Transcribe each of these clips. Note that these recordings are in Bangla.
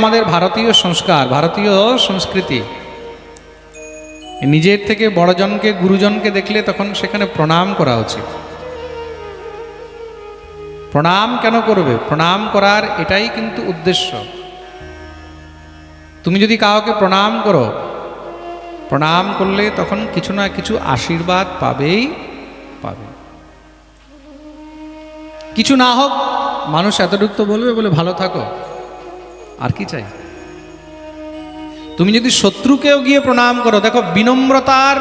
আমাদের ভারতীয় সংস্কার, ভারতীয় সংস্কৃতি। নিজের থেকে বড়জনকে, গুরুজনকে দেখলে তখন সেখানে প্রণাম করা উচিত। প্রণাম কেন করবে? প্রণাম করার এটাই কিন্তু উদ্দেশ্য। তুমি যদি কাউকে প্রণাম করো, প্রণাম করলে তখন কিছু না কিছু আশীর্বাদ পাবেই পাবে। কিছু না হোক, মানুষ এতটুকু তো বলবে বলে ভালো থাকো। আর কি চাই? তুমি যদি শত্রুকেও গিয়ে প্রণাম করো, দেখো বিনম্রতার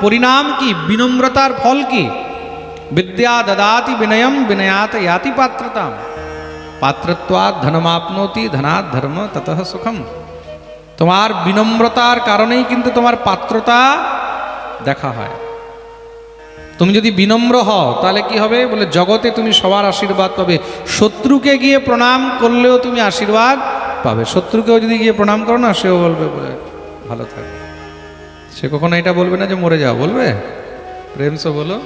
পরিণাম কি? বিনম্রতার ফল কি? বিদ্যা দদাতি বিনয়ম বিনয়াত ইয়াতি পাত্রতাম। পাত্রত্বাৎ ধনমাপনতি ধনাৎ ধর্ম তত সুখম। তোমার বিনম্রতার কারণেই কিন্তু তোমার পাত্রতা দেখা হয়। তুমি যদি বিনম্র হও, তাহলে কি হবে? বলে, জগতে তুমি সবার আশীর্বাদ পাবে। শত্রুকে গিয়ে প্রণাম করলেও তুমি আশীর্বাদ পাবে। শত্রুকেও যদি গিয়ে প্রণাম করো না, সেও বলবে বলে, ভালো থাকবে সে কখনো এটা বলবে না যে মরে যাও, বলবে? প্রেম সে বলো।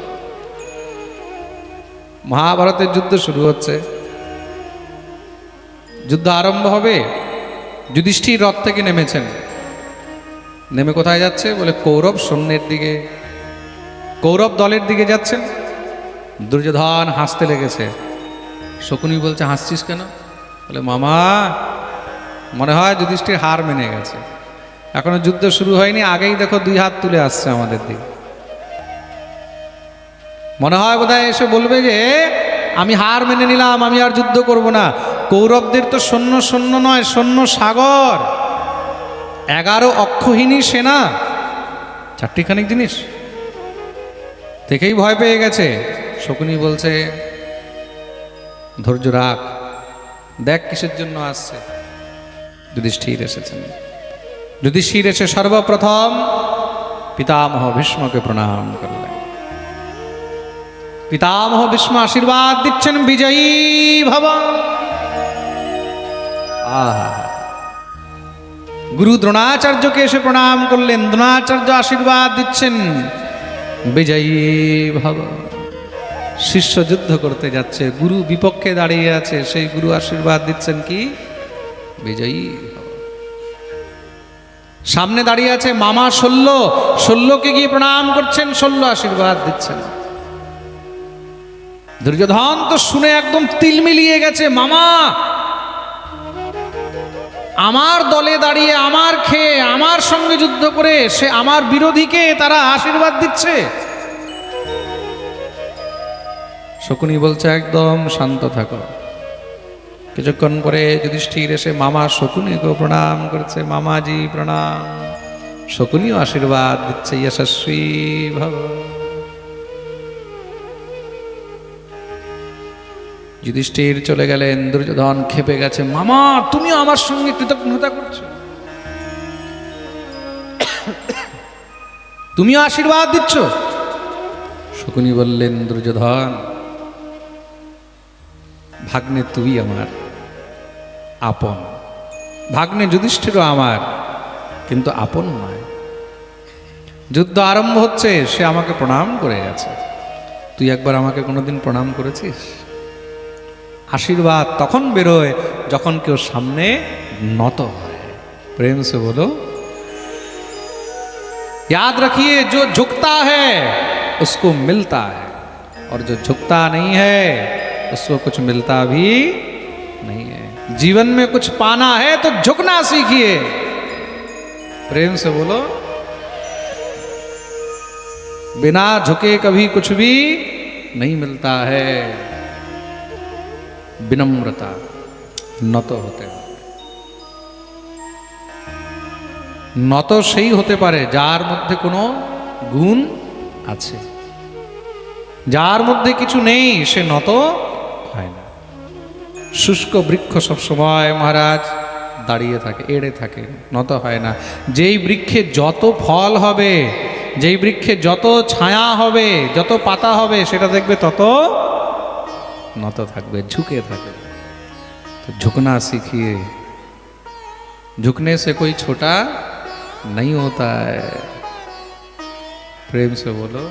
মহাভারতের যুদ্ধ শুরু হচ্ছে। যুদ্ধ আরম্ভ হবে। যুধিষ্ঠির রথ থেকে নেমেছেন। নেমে কোথায় যাচ্ছে? বলে কৌরব সৈন্যের দিকে। কৌরব দলের দিকে যাচ্ছেন। দুর্যোধন হাসতে লেগেছে। শকুনি বলছে, হাসছিস কেন? বলে, মামা মনে হয় যুধিষ্ঠির হার মেনে গেছে। এখনও যুদ্ধ শুরু হয়নি, আগেই দেখো দুই হাত তুলে আসছে আমাদের দিকে। মনে হয় বোধহয় এসে বলবে যে আমি হার মেনে নিলাম, আমি আর যুদ্ধ করব না। কৌরবদের তো সৈন্য সৈন্য নয়, সৈন্য সাগর। এগারো অক্ষহীনী সেনা। চারটিখানিক জিনিস। দেখেই ভয় পেয়ে গেছে। শকুনি বলছে, ধৈর্য রাখ। দেখ কিসের জন্য আসছে। যুধিষ্ঠির এসেছেন। যুধিষ্ঠির এসে সর্বপ্রথম পিতামহ ভীষ্মকে প্রণাম করলেন। পিতামহ ভীষ্ম আশীর্বাদ দিচ্ছেন, বিজয়ী ভব। গুরু দ্রোণাচার্যকে এসে প্রণাম করলেন, দ্রোণাচার্য আশীর্বাদ দিচ্ছেন, বিজয়ী ভব। শিষ্য যুদ্ধ করতে যাচ্ছে, গুরু বিপক্ষে দাঁড়িয়ে আছে, সেই গুরু আশীর্বাদ দিচ্ছেন কি? বিজয়ী সামনে দাঁড়িয়ে আছে মামা শল্য। শল্যকে গিয়ে প্রণাম করছেন, শল্য আশীর্বাদ দিচ্ছেন। দুর্যোধন তো শুনে একদম তিল মিলিয়ে গেছে, মামা! আমার দলে দাঁড়িয়ে, আমার খেয়ে, আমার সঙ্গে যুদ্ধ করে সে আমার বিরোধীকে তারা আশীর্বাদ দিচ্ছে। শকুনি বলছে, একদম শান্ত থাকো। কিছুক্ষণ পরে যুধিষ্ঠির এসে মামা শকুনিকে প্রণাম করছে। মামাজি প্রণাম। শকুনিও আশীর্বাদ দিচ্ছে যশস্বী ভব। যুধিষ্ঠির চলে গেলেন, দুর্যোধন খেপে গেছে, মামা, তুমিও আমার সঙ্গে কৃতজ্ঞতা করছ। তুমিও আশীর্বাদ দিচ্ছ? শকুনি বললেন, দুর্যোধন, ভাগ্নে তুই আমার আপন ভাগ্নে যুধিষ্ঠিরও আমার কিন্তু আপন নয় যুদ্ধ আরম্ভ হচ্ছে সে আমাকে প্রণাম করে গেছে তুই একবার আমাকে কোনোদিন প্রণাম করেছিস আশীর্বাদ তখন বেরোয় যখন কেউ সামনে নত হয় प्रेम से बोलो याद रखिए जो झुकता है उसको मिलता है और जो झुकता नहीं है उसको कुछ मिलता भी नहीं है जीवन में कुछ पाना है तो झुकना सीखिए प्रेम से बोलो बिना झुके कभी कुछ भी नहीं मिलता है বিনম্রতা নত হতে হবে নত সেই হতে পারে যার মধ্যে কোনো গুণ আছে যার মধ্যে কিছু নেই সে নত হয় না শুষ্ক বৃক্ষ সবসময় মহারাজ দাঁড়িয়ে থাকে এড়ে থাকে নত হয় না যেই বৃক্ষে যত ফল হবে যেই বৃক্ষে যত ছায়া হবে যত পাতা হবে সেটা দেখবে তত নত থাকবে झुके থাকবে तो झुकना सीखिए झुकने से कोई छोटा नहीं होता है प्रेम से बोलो